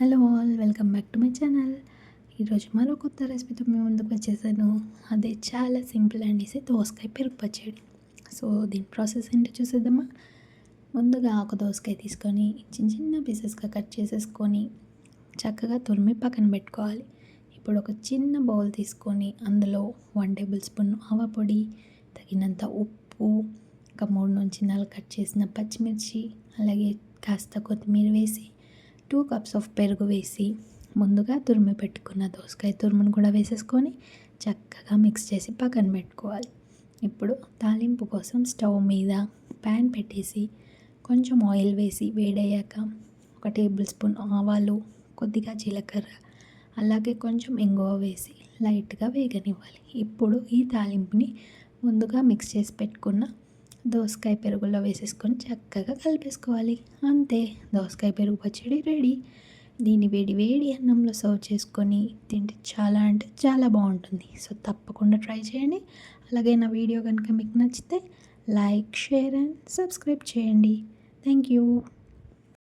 Hello all welcome back to my channel. ఈరోజు మరో కొత్త రెసిపీతో మేము ముందుకు వచ్చేసాను. అదే చాలా సింపుల్ అనేసి దోసకాయ పెరుగు పచ్చడి. సో దీని ప్రాసెస్ ఏంటో చూసేద్దామా? ముందుగా ఒక దోసకాయ తీసుకొని చిన్న చిన్న పీసెస్గా కట్ చేసేసుకొని చక్కగా తురిమి పక్కన పెట్టుకోవాలి. ఇప్పుడు ఒక చిన్న బౌల్ తీసుకొని అందులో వన్ టేబుల్ స్పూన్ ఆవ పొడి తగినంత ఉప్పు ఒక మూడు నుంచి నాలుగు కట్ చేసిన పచ్చిమిర్చి అలాగే కాస్త కొత్తిమీర వేసి టూ కప్స్ ఆఫ్ పెరుగు వేసి ముందుగా తురిమి పెట్టుకున్న దోసకాయ తురుమును కూడా వేసేసుకొని చక్కగా మిక్స్ చేసి పక్కన పెట్టుకోవాలి. ఇప్పుడు తాలింపు కోసం స్టవ్ మీద ప్యాన్ పెట్టేసి కొంచెం ఆయిల్ వేసి వేడయ్యాక ఒక టేబుల్ స్పూన్ ఆవాలు కొద్దిగా జీలకర్ర అలాగే కొంచెం ఇంగువ వేసి లైట్గా వేగనివ్వాలి. ఇప్పుడు ఈ తాలింపుని ముందుగా మిక్స్ చేసి పెట్టుకున్న దోసకాయ పెరుగులో వేసేసుకొని చక్కగా కలిపేసుకోవాలి. అంతే దోసకాయ పెరుగు పచ్చడి రెడీ. దీన్ని వేడి వేడి అన్నంలో సర్వ్ చేసుకొని తింటే చాలా అంటే చాలా బాగుంటుంది. సో తప్పకుండా ట్రై చేయండి. అలాగే నా వీడియో కనుక మీకు నచ్చితే లైక్ షేర్ అండ్ సబ్స్క్రైబ్ చేయండి. Thank you.